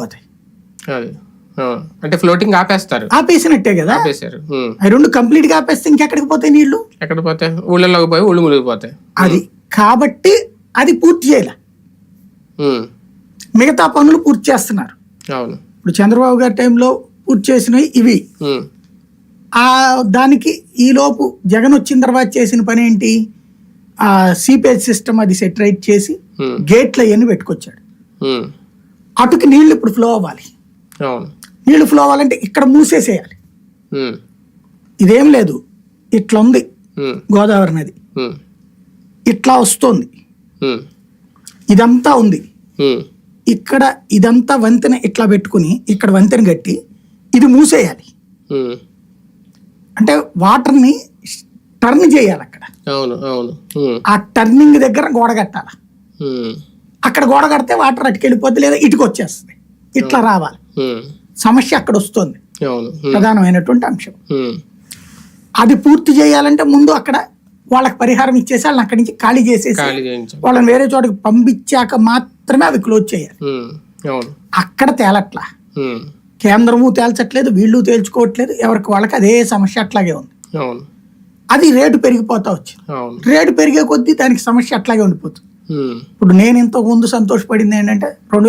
వెళ్ళిపోతాయి. అంటే ఫ్లోటింగ్ ఆపేస్తారు. ఆపేసినట్టే కదా? ఆపేశారు. అవి రెండు కంప్లీట్గా ఆపేస్తే ఇంకెక్కడికి పోతాయి నీళ్ళు? ఎక్కడ పోతాయి? ఊళ్ళలోకి పోయి ఊళ్ళు మునిగిపోతాయి. అది. కాబట్టి అది పూర్తి చేయాలి. మిగతా పనులు పూర్తి చేస్తున్నారు. అవును. ఇప్పుడు చంద్రబాబు గారి టైంలో పూర్తి చేసినవి ఇవి. ఆ దానికి ఈ లోపు జగన్ వచ్చిన తర్వాత చేసిన పని ఏంటి? ఆ సీపేజ్ సిస్టమ్ అది సెటరైట్ చేసి. గేట్లు అవన్నీ పెట్టుకొచ్చాడు. అటుకి నీళ్ళు ఇప్పుడు ఫ్లో అవ్వాలి నీళ్ళు ఫ్లో అవ్వాలంటే ఇక్కడ మూసేసేయాలి. ఇదేం లేదు ఇట్లా ఉంది. గోదావరి నది. ఇట్లా వస్తుంది. ఇదంతా ఉంది. ఇక్కడ ఇదంతా వంతెన ఇట్లా పెట్టుకుని ఇక్కడ వంతెన కట్టి ఇది మూసేయాలి. అంటే వాటర్ని టర్న్ చేయాలి అక్కడ అవును అవును ఉమ్. ఆ టర్నింగ్ దగ్గర గోడ కట్టాలి. అక్కడ గోడ కడితే వాటర్ అటుకెళ్ళిపోద్ది లేదా ఇటుకు వచ్చేస్తుంది ఇట్లా రావాలి. ఉమ్. సమస్య అక్కడ వస్తుంది ఉమ్. ప్రధానమైనటువంటి అంశం. అది పూర్తి చేయాలంటే ముందు అక్కడ వాళ్ళకి పరిహారం ఇచ్చేసి వాళ్ళని అక్కడి నుంచి ఖాళీ చేసేసి వాళ్ళని వేరే చోటకి పంపించాక మాత్రమే అవి క్లోజ్ చేయాలి. అక్కడ తేలట్లా. కేంద్రము తేల్చట్లేదు వీళ్ళు తేల్చుకోవట్లేదు ఎవరికి వాళ్ళకి అదే సమస్య అట్లాగే ఉంది. అది రేటు పెరిగిపోతా వచ్చింది. రేటు పెరిగే కొద్దీ దానికి సమస్య అట్లాగే ఉండిపోతుంది. Hmm. ఇప్పుడు నేను ఇంతకు ముందు సంతోషపడింది ఏంటంటే రెండు